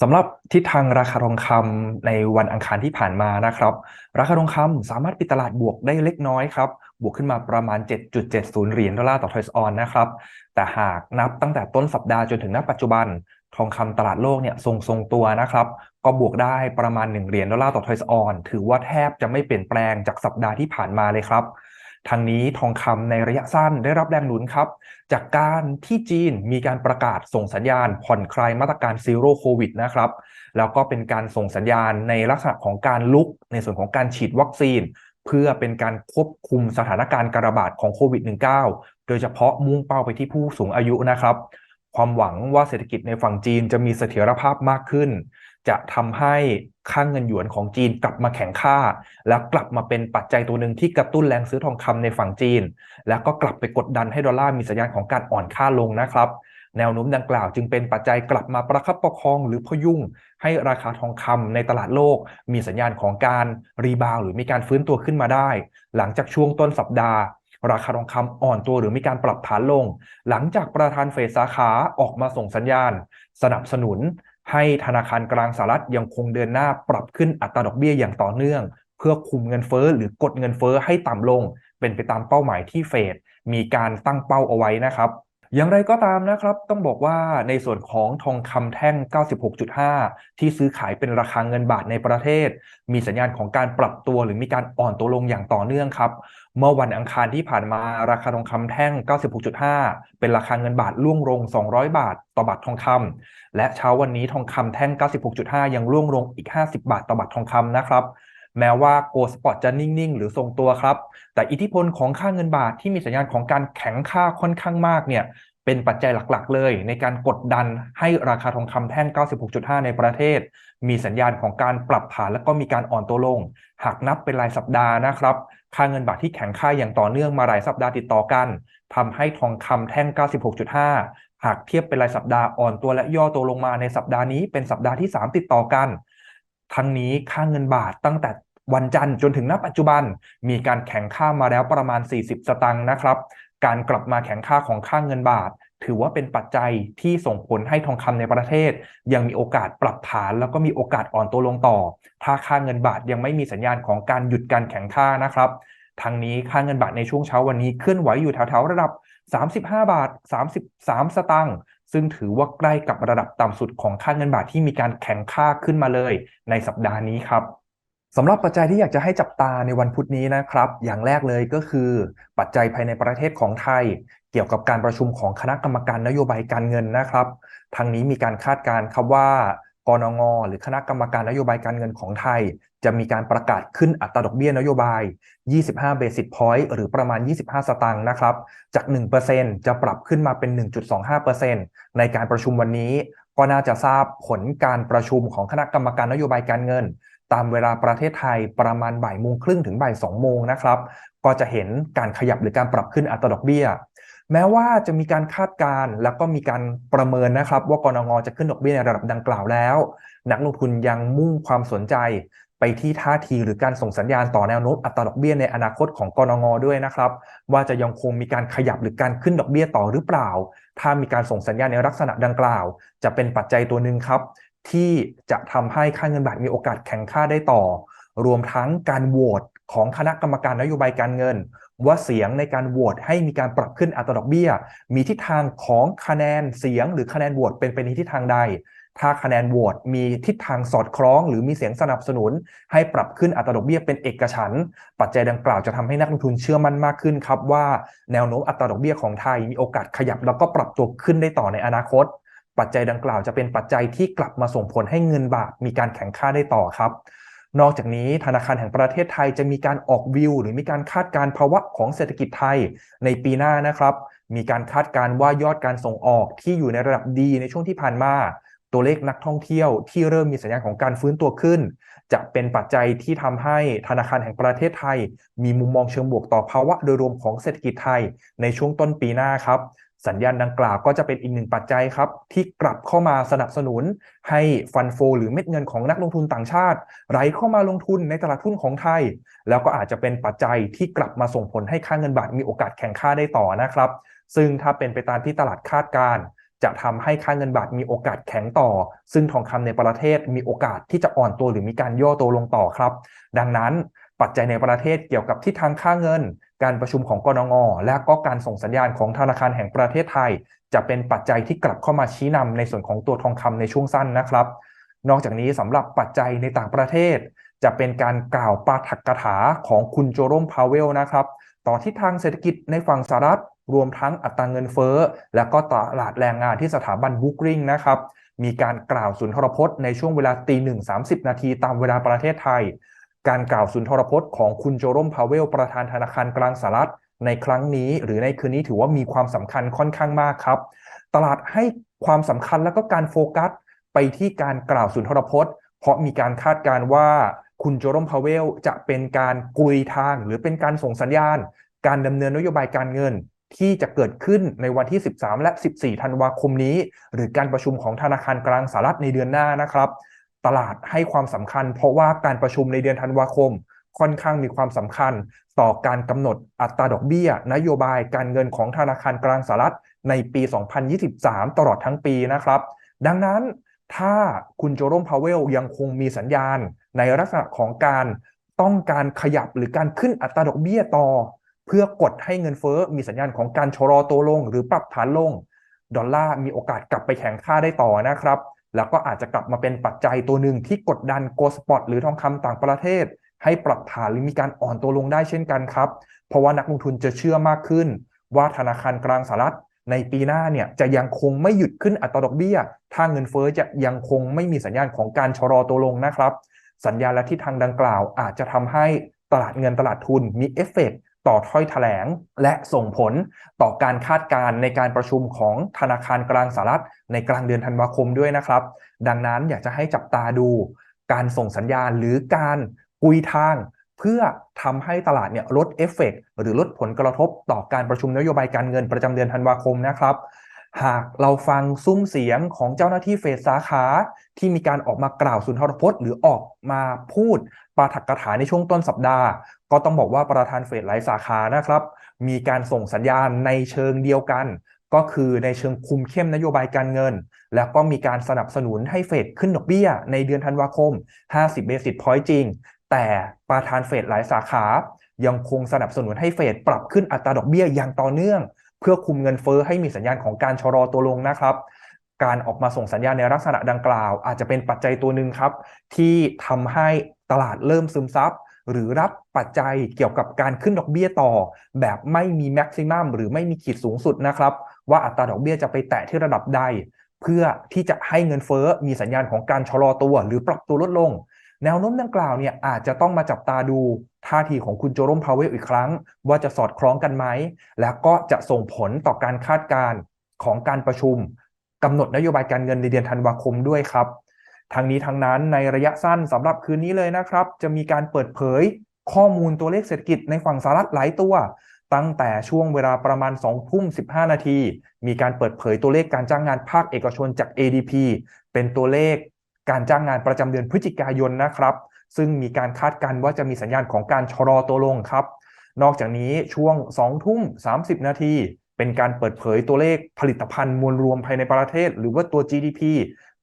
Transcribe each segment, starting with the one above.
สำหรับทิศทางราคาทองคำในวันอังคารที่ผ่านมานะครับ ราคาทองคำสามารถปิดตลาดบวกได้เล็กน้อยครับ บวกขึ้นมาประมาณ 7.70 เหรียญดอลลาร์ต่อทอยส์ออนนะครับ แต่หากนับตั้งแต่ต้นสัปดาห์จนถึงณปัจจุบัน ทองคำตลาดโลกเนี่ยทรงทรงตัวนะครับ ก็บวกได้ประมาณ 1 เหรียญดอลลาร์ต่อทอยส์ออน ถือว่าแทบจะไม่เปลี่ยนแปลงจากสัปดาห์ที่ผ่านมาเลยครับ ทางนี้ทองคำในระยะสั้นได้รับแรงหนุนครับ จากการที่จีนมีการประกาศส่งสัญญาณ ผ่อนคลายมาตรการซีโร่โควิดนะครับ แล้วก็เป็นการส่งสัญญาณในลักษณะของการลุกในส่วนของการฉีดวัคซีน เพื่อเป็นการควบคุมสถานการณ์การระบาดของโควิด -19 โดยเฉพาะมุ่งเป้าไปที่ผู้สูงอายุนะครับ ความหวังว่าเศรษฐกิจในฝั่งจีนจะมีเสถียรภาพมากขึ้น จะทำให้ค่างเงินหยวนของจีนกลับมาแข็งค่า แล้วกลับมาเป็นปัจจัยตัวหนึ่งที่กระตุ้นแรงซื้อทองคำในฝั่งจีน แล้วก็กลับไปกดดันให้ดอลลาร์มีสัญญาณของการอ่อนค่าลงนะครับ แนวโน้มดังกล่าวจึงเป็นปัจจัยกลับมาประคับประคองหรือพยุงให้ราคาทองคำในตลาดโลก มีสัญญาณของการรีบาวหรือมีการฟื้นตัวขึ้นมาได้ หลังจากช่วงต้นสัปดาห์ราคาทองคำอ่อนตัวหรือมีการปรับฐานลง หลังจากประธานเฟดสาขาออกมาส่งสัญญาณ สนับสนุน ให้ธนาคารกลางสหรัฐยังคงเดินหน้าปรับขึ้นอัตราดอกเบี้ยอย่างต่อเนื่อง เพื่อคุมเงินเฟ้อหรือกดเงินเฟ้อให้ต่ำลง เป็นไปตามเป้าหมายที่เฟดมีการตั้งเป้าเอาไว้นะครับ อย่างไรก็ตามนะครับ ต้องบอกว่าในส่วนของทองคำแท่ง 96.5 ที่ซื้อขายเป็นราคาเงินบาทในประเทศ มีสัญญาณของการปรับตัวหรือมีการอ่อนตัวลงอย่างต่อเนื่องครับ เมื่อวันอังคารที่ผ่านมาราคาทองคำแท่ง 96.5 เป็นราคาเงินบาทล่วงลง 200 บาท ต่อบาททองคำและเช้าวันนี้ทองคำแท่ง 96.5 ยังล่วงลงอีก 50 บาทต่อบาททองคำนะครับ แม้ว่าโกลสปอร์ตจะนิ่ง ๆ หรือทรงตัวครับ แต่อิทธิพลของค่าเงินบาทที่มีสัญญาณของการแข็งค่าค่อนข้างมากเนี่ยเป็นปัจจัยหลักๆ เลย ในการกดดันให้ราคาทองคำแท่ง 96.5 ในประเทศ มีสัญญาณของการปรับฐานและก็มีการอ่อนตัวลง หากนับเป็นรายสัปดาห์นะครับ ค่าเงินบาทที่แข็งค่าอย่างต่อเนื่องมาหลายสัปดาห์ติดต่อกันทำให้ทองคำแท่ง 96.5 หากเทียบเป็นรายสัปดาห์อ่อนตัวและย่อตัวลงมาในสัปดาห์นี้เป็นสัปดาห์ที่ 3 ติดต่อกัน ทั้งนี้ค่าเงินบาทตั้งแต่วันจันทร์จนถึงณปัจจุบัน มีการแข่งค่ามาแล้วประมาณ 40 สตางค์นะครับ การกลับมาแข่งค่าของค่าเงินบาท ถือว่าเป็นปัจจัยที่ส่งผลให้ทองคำในประเทศ ยังมีโอกาสปรับฐาน แล้วก็มีโอกาสอ่อนตัวลงต่อ ถ้าค่าเงินบาทยังไม่มีสัญญาณของการหยุดการแข่งค่านะครับทางนี้ค่าเงินบาทในช่วงเช้าวันนี้เคลื่อนไหวอยู่แถวๆระดับ 35 บาท 33 สตางค์ ซึ่งถือว่าใกล้กับระดับต่ำสุดของค่าเงินบาทที่มีการแข่งค่าขึ้นมาเลยในสัปดาห์นี้ครับสำหรับปัจจัยที่อยากจะให้จับตาในวันพุธนี้นะครับ อย่างแรกเลยก็คือ ปัจจัยภายในประเทศของไทย เกี่ยวกับการประชุมของคณะกรรมการนโยบายการเงินนะครับทางนี้มีการคาดการณ์ครับว่า กรงงหรือคณะกรรมการนโยบายการเงินของไทย จะมีการประกาศขึ้นอัตราดอกเบี้ยนโยบาย 25 basis point หรือประมาณ 25 สตางค์นะครับ จาก 1%จะปรับขึ้นมาเป็น 1.25%ในการประชุมวันนี้ ก็น่าจะทราบผลการประชุมของคณะกรรมการนโยบายการเงิน ตามเวลาประเทศไทยประมาณบ่ายโมงครึ่งถึงบ่ายสองโมงนะครับ ก็จะเห็นการขยับหรือการปรับขึ้นอัตราดอกเบี้ย แม้ว่าจะมีการคาดการณ์แล้วก็มีการประเมินนะครับ ว่ากรงงจะขึ้นดอกเบี้ยในระดับดังกล่าวแล้ว นักลงทุนยังมุ่งความสนใจไปที่ท่าทีหรือการส่งสัญญาณต่อแนวโน้มอัตราดอกเบี้ยในอนาคตของกรงงด้วยนะครับ ว่าจะยังคงมีการขยับหรือการขึ้นดอกเบี้ยต่อหรือเปล่า ถ้ามีการส่งสัญญาณในลักษณะดังกล่าว จะเป็นปัจจัยตัวหนึ่งครับ ที่จะทำให้ค่าเงินบาทมีโอกาสแข็งค่าได้ต่อ รวมทั้งการโหวตของคณะกรรมการนโยบายการเงิน ว่าเสียงในการโหวตให้มีการปรับขึ้นอัตราดอกเบี้ย มีทิศทางของคะแนนเสียงหรือคะแนนโหวตเป็นไปในทิศทางใด ถ้าคะแนนโหวตมีทิศทางสอดคล้อง หรือมีเสียงสนับสนุน ให้ปรับขึ้นอัตราดอกเบี้ยเป็นเอกฉันท์ปัจจัยดังกล่าวจะทำให้นักลงทุนเชื่อมั่นมากขึ้นครับว่าแนวโน้มอัตราดอกเบี้ยของไทยมีโอกาสขยับแล้วก็ปรับตัวขึ้นได้ต่อในอนาคต ปัจจัยดังกล่าวจะเป็นปัจจัยที่กลับมาส่งผลให้เงินบาทมีการแข็งค่าได้ต่อครับ นอกจากนี้ธนาคารแห่งประเทศไทยจะมีการออกวิว หรือมีการคาดการภาวะของเศรษฐกิจไทยในปีหน้านะครับ มีการคาดการว่ายอดการส่งออกที่อยู่ในระดับดีในช่วงที่ผ่านมา ตัวเลขนักท่องเที่ยวที่เริ่มมีสัญญาณของการฟื้นตัวขึ้น จะเป็นปัจจัยที่ทำให้ธนาคารแห่งประเทศไทย มีมุมมองเชิงบวกต่อภาวะโดยรวมของเศรษฐกิจไทยในช่วงต้นปีหน้าครับ สัญญาณดังกล่าวก็จะเป็นอีกหนึ่งปัจจัยครับ ที่กลับเข้ามาสนับสนุน ให้ฟันโฟหรือเม็ดเงินของนักลงทุนต่างชาติ ไหลเข้ามาลงทุนในตลาดหุ้นของไทย แล้วก็อาจจะเป็นปัจจัยที่กลับมาส่งผลให้ค่าเงินบาทมีโอกาสแข่งค่าได้ต่อนะครับ ซึ่งถ้าเป็นไปตามที่ตลาดคาดการจะทำให้ค่าเงินบาทมีโอกาสแข็งต่อ ซึ่งทองคำในประเทศมีโอกาสที่จะอ่อนตัวหรือมีการย่อตัวลงต่อครับ ดังนั้น ปัจจัยในประเทศเกี่ยวกับทิศทางค่าเงิน การประชุมของกรงงและก็การส่งสัญญาณของธนาคารแห่งประเทศไทย จะเป็นปัจจัยที่กลับเข้ามาชี้นำในส่วนของตัวทองคำในช่วงสั้นนะครับ นอกจากนี้สำหรับปัจจัยในต่างประเทศ จะเป็นการกล่าวปาฐกถาของคุณโจโรมพาวเวลนะครับต่อทิศทางเศรษฐกิจในฝั่งสหรัฐ รวมทั้งอัตราเงินเฟ้อ และก็ตลาดแรงงานที่สถาบันบุ๊กริงนะครับมีการกล่าวสุนทรพจน์ในช่วงเวลาตีหนึ่งสามสิบนาทีตามเวลาประเทศไทย การกล่าวสุนทรพจน์ของคุณโจรมพาวเวลประธานธนาคารกลางสหรัฐในครั้งนี้ หรือในคืนนี้ถือว่ามีความสำคัญค่อนข้างมากครับ ตลาดให้ความสำคัญและก็การโฟกัสไปที่การกล่าวสุนทรพจน์ เพราะมีการคาดการณ์ว่าคุณโจรมพาวเวลจะเป็นการกุยทาง หรือเป็นการส่งสัญญาณ การดำเนินนโยบายการเงินที่จะเกิดขึ้นในวันที่ 13 และ 14 ธันวาคมนี้ หรือการประชุมของธนาคารกลางสหรัฐในเดือนหน้านะครับ ตลาดให้ความสำคัญ เพราะว่าการประชุมในเดือนธันวาคม ค่อนข้างมีความสำคัญ ต่อการกำหนดอัตราดอกเบี้ย นโยบายการเงินของธนาคารกลางสหรัฐในปี 2023 ตลอดทั้งปีนะครับ ดังนั้นถ้าคุณโจโรมพาวเวลยังคงมีสัญญาณ ในลักษณะของการต้องการขยับหรือการขึ้นอัตราดอกเบี้ยต่อ เพื่อกดให้เงินเฟ้อมีสัญญาณของการชะลอตัวลง หรือปรับฐานลง ดอลลาร์มีโอกาสกลับไปแข็งค่าได้ต่อนะครับ แล้วก็อาจจะกลับมาเป็นปัจจัยตัวหนึ่งที่กดดันโกลสปอตหรือทองคำต่างประเทศ ให้ปรับฐานหรือมีการอ่อนตัวลงได้เช่นกันครับ เพราะว่านักลงทุนจะเชื่อมากขึ้น ว่าธนาคารกลางสหรัฐในปีหน้าเนี่ยจะยังคงไม่หยุดขึ้นอัตราดอกเบี้ย ถ้าเงินเฟ้อจะยังคงไม่มีสัญญาณของการชะลอตัวลงนะครับ สัญญาณและทิศทางดังกล่าวอาจจะทำให้ตลาดเงินตลาดทุนมีเอฟเฟก ต่อถ้อยแถลง และส่งผลต่อการคาดการณ์ในการประชุมของธนาคารกลางสหรัฐในกลางเดือนธันวาคมด้วยนะครับ ดังนั้นอยากจะให้จับตาดู การส่งสัญญาณหรือการกุยทางเพื่อทำให้ตลาดเนี่ยลดเอฟเฟกหรือลดผลกระทบต่อการประชุมนโยบายการเงินประจำเดือนธันวาคมนะครับ หากเราฟังซุ้มเสียงของเจ้าหน้าที่เฟดสาขาที่มีการออกมากล่าวสุนทรพจน์ หรือออกมาพูดปาฐกถาในช่วงต้นสัปดาห์ ก็ต้องบอกว่าประธานเฟดหลายสาขานะครับ มีการส่งสัญญาณในเชิงเดียวกัน ก็คือในเชิงคุมเข้มนโยบายการเงิน แล้วก็มีการสนับสนุนให้เฟดขึ้นดอกเบี้ย ในเดือนธันวาคม 50 เบสิสพอยต์จริง แต่ประธานเฟดหลายสาขา ยังคงสนับสนุนให้เฟดปรับขึ้นอัตราดอกเบี้ยอย่างต่อเนื่อง พื่อคุมเงินเฟ้อให้มีสัญญาณของการชะลอตัวลงนะครับการออกมาส่งสัญญาณในลักษณะดังกล่าว อาจจะเป็นปัจจัยตัวหนึ่งครับ ที่ทำให้ตลาดเริ่มซึมซับ หรือรับปัจจัยเกี่ยวกับการขึ้นดอกเบี้ยต่อ แบบไม่มีแม็กซิมัมหรือไม่มีขีดสูงสุดนะครับ ว่าอัตราดอกเบี้ยจะไปแตะที่ระดับใด เพื่อที่จะให้เงินเฟ้อมีสัญญาณของการชะลอตัว หรือปรับตัวลดลง แนวโน้มดังกล่าวเนี่ยอาจจะต้องมาจับตาดูท่าทีของคุณโจรมพาวเวลอีกครั้ง ว่าจะสอดคล้องกันไหม แล้วก็จะส่งผลต่อการคาดการณ์ของการประชุมกำหนดนโยบายการเงินในเดือนธันวาคมด้วยครับทางนี้ทางนั้นในระยะสั้นสำหรับคืนนี้เลยนะครับ จะมีการเปิดเผยข้อมูลตัวเลขเศรษฐกิจในฝั่งสหรัฐหลายตัว ตั้งแต่ช่วงเวลาประมาณ2ทุ่ม15 นาที มีการเปิดเผยตัวเลขการจ้างงานภาคเอกชนจาก ADP เป็นตัวเลข การจ้างงานประจำเดือนพฤศจิกายนนะครับ ซึ่งมีการคาดการณ์ว่าจะมีสัญญาณของการชะลอตัวลงครับ นอกจากนี้ช่วง2ทุ่ม30 นาทีเป็นการเปิดเผยตัวเลขผลิตภัณฑ์มวลรวมภายในประเทศ หรือว่าตัว GDP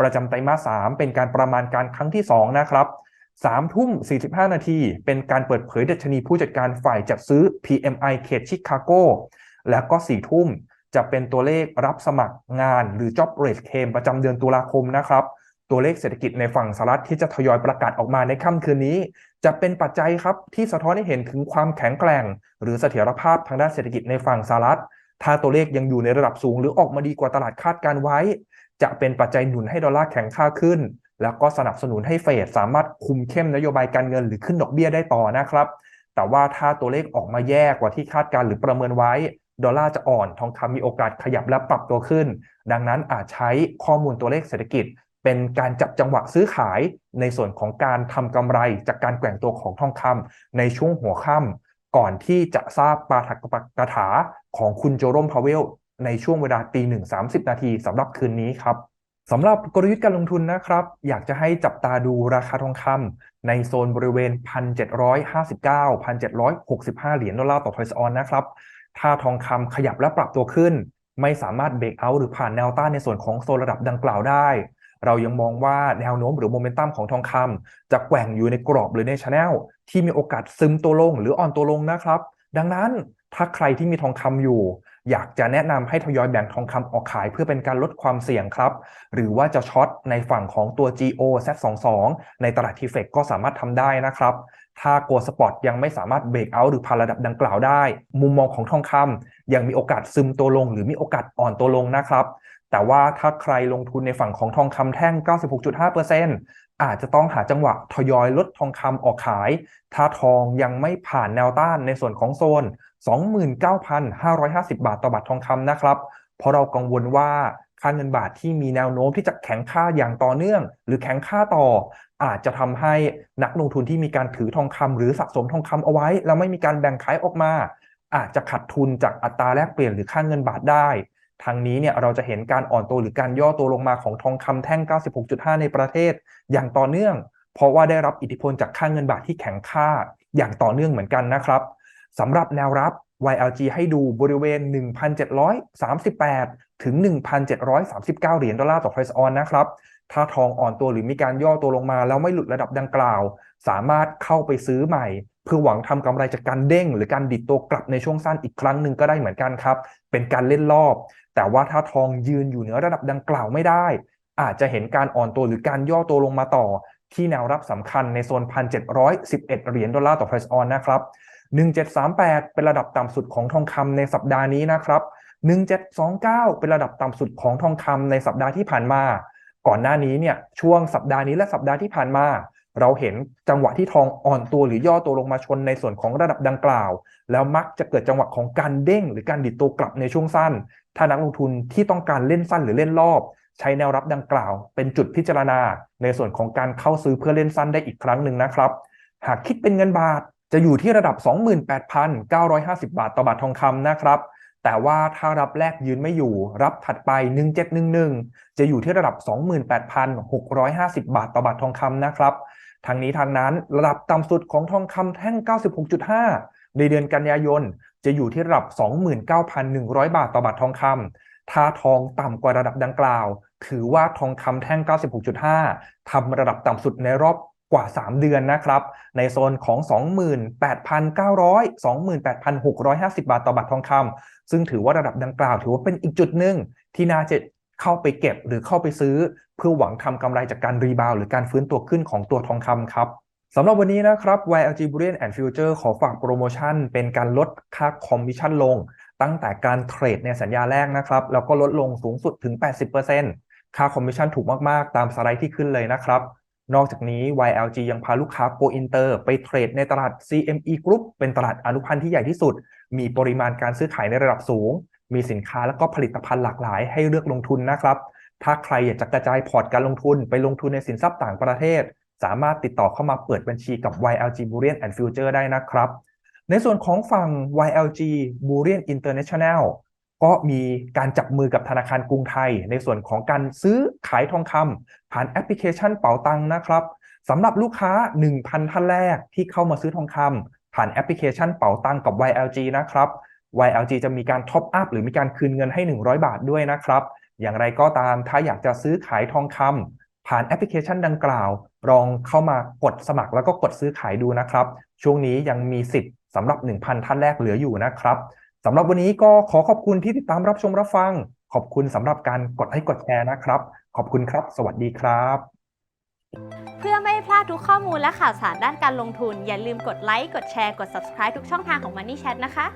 ประจำไตรมาส 3 เป็นการประมาณการครั้งที่ 2 นะครับ3ทุ่ม 45 นาที เป็นการเปิดเผยดัชนีผู้จัดการฝ่ายจัดซื้อ PMI เขตชิคาโก แล้วก็ 4 ทุ่มจะเป็นตัวเลขรับสมัครงานหรือ Job Rate Claim ประจำเดือนตุลาคมนะครับ ตัวเลขเศรษฐกิจในฝั่งสหรัฐที่จะทยอยประกาศออกมาในค่ำคืนนี้ จะเป็นปัจจัยครับที่สะท้อนให้เห็นถึงความแข็งแกร่ง หรือเสถียรภาพทางด้านเศรษฐกิจในฝั่งสหรัฐ ถ้าตัวเลขยังอยู่ในระดับสูง หรือออกมาดีกว่าตลาดคาดการไว้ จะเป็นปัจจัยหนุนให้ดอลลาร์แข็งค่าขึ้น แล้วก็สนับสนุนให้เฟดสามารถคุมเข้มนโยบายการเงินหรือขึ้นดอกเบี้ยได้ต่อนะครับ แต่ว่าถ้าตัวเลขออกมาแย่กว่าที่คาดการหรือประเมินไว้ดอลลาร์จะอ่อน ทองคำมีโอกาสขยับและปรับตัวขึ้น ดังนั้นอาจใช้ข้อมูลตัวเลขเศรษฐกิจ เป็นการจับจังหวะซื้อขายในส่วนของการทำกำไรจากการแกว่งตัวของทองคำในช่วงหัวค่ำก่อนที่จะทราบปาฐกกถาของคุณโจโรมพาเวล ในช่วงเวลาตีหนึ่งสามสิบนาทีสำหรับคืนนี้ครับสำหรับกลยุทธ์การลงทุนนะครับ อยากจะให้จับตาดูราคาทองคำในโซนบริเวณ 1,759 1,765 เหรียญดอลลาร์ต่อทอยส์ออนนะครับ ถ้าทองคำขยับและปรับตัวขึ้น ไม่สามารถเบรกเอาท์หรือผ่านแนวต้านในส่วนของโซนระดับดังกล่าวได้ เรายังมองว่าแนวโน้มหรือโมเมนตัมของทองคำจะแกว่งอยู่ในกรอบหรือในช anel ที่มีโอกาสซึมตัวลงหรืออ่อนตัวลงนะครับ ดังนั้นถ้าใครที่มีทองคำอยู่ อยากจะแนะนำให้ทยอยแบ่งทองคำออกขายเพื่อเป็นการลดความเสี่ยงครับ หรือว่าจะช็อตในฝั่งของตัว GO Z22 ในตลาดทีเฟกก็สามารถทำได้นะครับ ถ้าโกลสปอตยังไม่สามารถเบรกเอาหรือผ่าระดับดังกล่าวได้ มุมมองของทองคำยังมีโอกาสซึมตัวลง หรือมีโอกาสอ่อนตัวลงนะครับ แต่ว่าถ้าใครลงทุนในฝั่งของทองคำแท่ง 96.5%อาจจะต้องหาจังหวะทยอยลดทองคำออกขาย ถ้าทองยังไม่ผ่านแนวต้านในส่วนของโซน 29,550 บาทต่อบาททองคำนะครับ เพราะเรากังวลว่าค่าเงินบาทที่มีแนวโน้มที่จะแข็งค่าอย่างต่อเนื่อง หรือแข็งค่าต่อ อาจจะทำให้นักลงทุนที่มีการถือทองคำหรือสะสมทองคำเอาไว้ แล้วไม่มีการแบ่งขายออกมา อาจจะขาดทุนจากอัตราแลกเปลี่ยนหรือค่าเงินบาทได้ ทางนี้เนี่ยเราจะเห็นการอ่อนตัวหรือการย่อตัวลงมาของทองคำแท่ง 96.5 ในประเทศ อย่างต่อเนื่อง เพราะว่าได้รับอิทธิพลจากค่าเงินบาทที่แข็งค่า อย่างต่อเนื่องเหมือนกันนะครับสำหรับแนวรับ YLG ให้ดูบริเวณ 1,738 ถึง 1,739 เหรียญดอลลาร์ต่อทรอยออนนะครับ ถ้าทองอ่อนตัวหรือมีการย่อตัวลงมา แล้วไม่หลุดระดับดังกล่าว สามารถเข้าไปซื้อใหม่ เพื่อหวังทำกำไรจากการเด้ง หรือการดิดตัวกลับในช่วงสั้นอีกครั้งหนึ่งก็ได้เหมือนกันครับ เป็นการเล่นรอบ แต่ว่าถ้าทองยืนอยู่เหนือระดับดังกล่าวไม่ได้ อาจจะเห็นการอ่อนตัวหรือการย่อตัวลงมาต่อ ที่แนวรับสำคัญในโซน 1,711 เหรียญดอลลาร์ต่อทรอยส์ออนนะครับ1738 เป็นระดับต่ำสุดของทองคำในสัปดาห์นี้นะครับ1729 เป็นระดับต่ำสุดของทองคำในสัปดาห์ที่ผ่านมา ก่อนหน้านี้เนี่ยช่วงสัปดาห์นี้และสัปดาห์ที่ผ่านมา เราเห็นจังหวะที่ทองอ่อนตัวหรือย่อตัวลงมาชนในส่วนของระดับดังกล่าว แล้วมักจะเกิดจังหวะของการเด้ง หรือการดิดตัวกลับในช่วงสั้น ถ้านักลงทุนที่ต้องการเล่นสั้นหรือเล่นรอบ ใช้แนวรับดังกล่าว เป็นจุดพิจารณา ในส่วนของการเข้าซื้อเพื่อเล่นสั้นได้อีกครั้งหนึ่งนะครับ หากคิดเป็นเงินบาทจะอยู่ที่ระดับ 28,950 บาทต่อบาททองคำนะครับแต่ว่าถ้ารับแรกยืนไม่อยู่ รับถัดไป 1711 จะอยู่ที่ระดับ 28,650 บาทต่อบาททองคำนะครับ ทางนี้ทางนั้นระดับต่ำสุดของทองคำแท่ง 96.5 ในเดือนกันยายน จะอยู่ที่ระดับ 29,100 บาทต่อบาททองคำถ้าทองต่ำกว่าระดับดังกล่าว ถือว่าทองคำแท่ง 96.5 ทำระดับต่ำสุดในรอบกว่า 3 เดือนนะครับ ในโซนของ 28,900 28,650 บาทต่อบาททองคำซึ่งถือว่าระดับดังกล่าว ถือว่าเป็นอีกจุดหนึ่งที่น่าจะ เข้าไปเก็บหรือเข้าไปซื้อ เพื่อหวังทำกำไรจากการรีบาวหรือการฟื้นตัวขึ้นของตัวทองคำครับสำหรับวันนี้นะครับ YLG Bullion and Future ขอฝากโปรโมชั่น เป็นการลดค่าคอมมิชชั่นลง ตั้งแต่การเทรดในสัญญาแรกนะครับ แล้วก็ลดลงสูงสุดถึง 80%ค่าคอมมิชชั่นถูกมาก ๆ ตามสไลด์ที่ขึ้นเลยนะครับ นอกจากนี้ YLG ยังพาลูกค้า Go Inter ไปเทรดในตลาด CME Group เป็นตลาดอนุพันธ์ที่ใหญ่ที่สุด มีปริมาณการซื้อขายในระดับสูง มีสินค้าและก็ผลิตภัณฑ์หลากหลายให้เลือกลงทุนนะครับ ถ้าใครอยากจะกระจายพอร์ตการลงทุนไปลงทุนในสินทรัพย์ต่างประเทศ สามารถติดต่อเข้ามาเปิดบัญชีกับ YLG Bullion and Future ได้นะครับ ในส่วนของฝั่ง YLG Bullion International ก็มีการจับมือกับธนาคารกรุงไทย ในส่วนของการซื้อขายทองคำผ่านแอปพลิเคชันเป๋าตังนะครับสำหรับลูกค้า 1,000 ท่านแรกที่เข้ามาซื้อทองคำผ่านแอปพลิเคชันเป๋าตังกับ YLG นะครับ YLG จะมีการท็อปอัพหรือมีการคืนเงินให้ 100 บาทด้วยนะครับ อย่างไรก็ตามถ้าอยากจะซื้อขายทองคำผ่านแอปพลิเคชันดังกล่าว ลองเข้ามากดสมัครแล้วก็กดซื้อขายดูนะครับ ช่วงนี้ยังมีสิทธิ์สำหรับ 1,000 ท่านแรกเหลืออยู่นะครับสำหรับวันนี้ก็ขอขอบคุณที่ติดตามรับชมรับฟัง ขอบคุณสำหรับการกดให้กดแชร์นะครับ ขอบคุณครับ สวัสดีครับ เพื่อไม่ให้พลาดทุกข้อมูลและข่าวสารด้านการลงทุน อย่าลืมกดไลค์ กดแชร์ กด subscribe ทุกช่องทางของ Money Chat นะคะ